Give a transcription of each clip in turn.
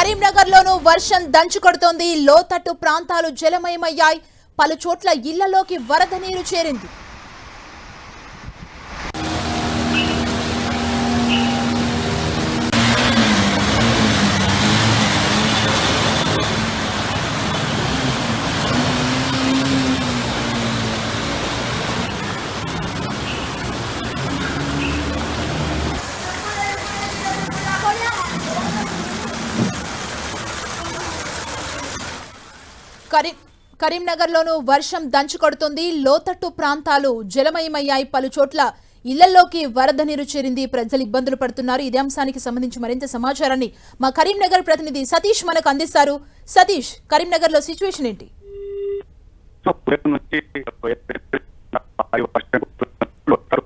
కరీంనగర్ లోనూ వర్షం దంచుకొడుతోంది లోతట్టు ప్రాంతాలు జలమయమయ్యాయి. పలు చోట్ల ఇళ్ళలోకి వరద నీరు చేరింది. కరీం కరీంనగర్లోనూ వర్షం దంచుకొడుతుంది లోతట్టు ప్రాంతాలు జలమయమయ్యాయి. పలు చోట్ల ఇళ్ళలోకి వరద నీరు చేరింది. ప్రజలు ఇబ్బందులు పడుతున్నారు. ఇదే అంశానికి సంబంధించి మరింత సమాచారాన్ని మా కరీంనగర్ ప్రతినిధి సతీష్ మనకు అందిస్తారు. సతీష్ కరీంనగర్లో సిచ్యువేషన్ ఏంటి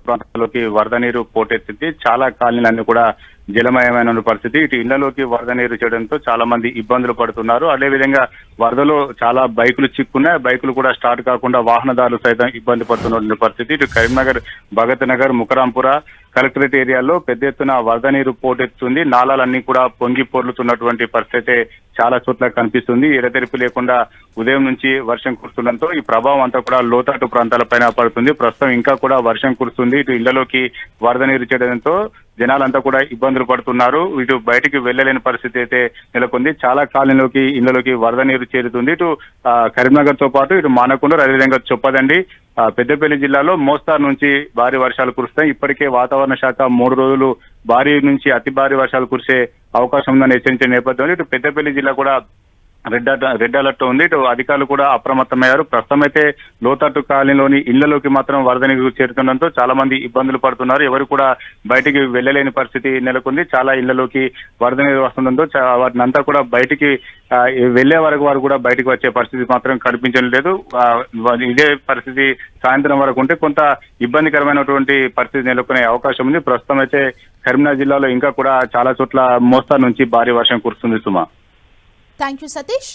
ప్రాంతాల్లోకి వరద నీరు పోటెత్తింది చాలా కాలనీలన్నీ కూడా జలమయమైన పరిస్థితి. ఇటు ఇళ్ళలోకి వరద నీరు చేయడంతో చాలా మంది ఇబ్బందులు పడుతున్నారు. అదే విధంగా వరదలో చాలా బైకులు చిక్కున్నాయి. బైకులు కూడా స్టార్ట్ కాకుండా వాహనదారులు సైతం ఇబ్బంది పడుతున్న పరిస్థితి. ఇటు కరీంనగర్ భగత్ నగర్ ముకరాంపుర కలెక్టరేట్ ఏరియాలో పెద్ద ఎత్తున వరద నీరు పోటెత్తుంది. నాలాలన్నీ కూడా పొంగి పొర్లుతున్నటువంటి పరిస్థితి చాలా చోట్ల కనిపిస్తుంది. ఎడతెరిపి లేకుండా ఉదయం నుంచి వర్షం కురుస్తుండటంతో ఈ ప్రభావం అంతా కూడా లోతట్టు ప్రాంతాలపైన పడుతుంది. ప్రస్తుతం ఇంకా కూడా వర్షం కురుస్తుంది. ఇటు ఇళ్ళలోకి వరద నీరు చేయడంతో జనాలంతా కూడా ఇబ్బందులు పడుతున్నారు. ఇటు బయటికి వెళ్ళలేని పరిస్థితి అయితే నెలకొంది. చాలా కాలంలోకి ఇళ్ళలోకి వరద నీరు చేరుతుంది. ఇటు ఆ, కరీంనగర్తో పాటు ఇటు మానకొండ అదేవిధంగా చొప్పదండి. పెద్దపల్లి జిల్లాలో మోస్తారు నుంచి భారీ వర్షాలు కురుస్తాయి. ఇప్పటికే వాతావరణ శాఖ మూడు రోజులు భారీ నుంచి అతి భారీ వర్షాలు కురిసే అవకాశం ఉందని హెచ్చరించిన నేపథ్యంలో ఇటు పెద్దపల్లి జిల్లా కూడా రెడ్ రెడ్ అలర్ట్ ఉంది. ఇటు అధికారులు కూడా అప్రమత్తమయ్యారు. ప్రస్తుతం అయితే లోతట్టు కాలనీలోని ఇళ్ళలోకి మాత్రం వరద నీరు చాలా మంది ఇబ్బందులు పడుతున్నారు. ఎవరు కూడా బయటికి వెళ్ళలేని పరిస్థితి నెలకొంది. చాలా ఇళ్ళలోకి వరద నీరు వస్తుండటంతో వాటిని అంతా కూడా బయటికి వెళ్ళే వరకు వారు కూడా బయటికి వచ్చే పరిస్థితి మాత్రం కనిపించడం లేదు. ఇదే పరిస్థితి సాయంత్రం వరకు ఉంటే కొంత ఇబ్బందికరమైనటువంటి పరిస్థితి నెలకొనే అవకాశం ఉంది. ప్రస్తుతం అయితే కరీంనగర్ జిల్లాలో ఇంకా కూడా చాలా చోట్ల మోస్తా నుంచి భారీ వర్షం కురుస్తుంది సుమా. Thank you Satish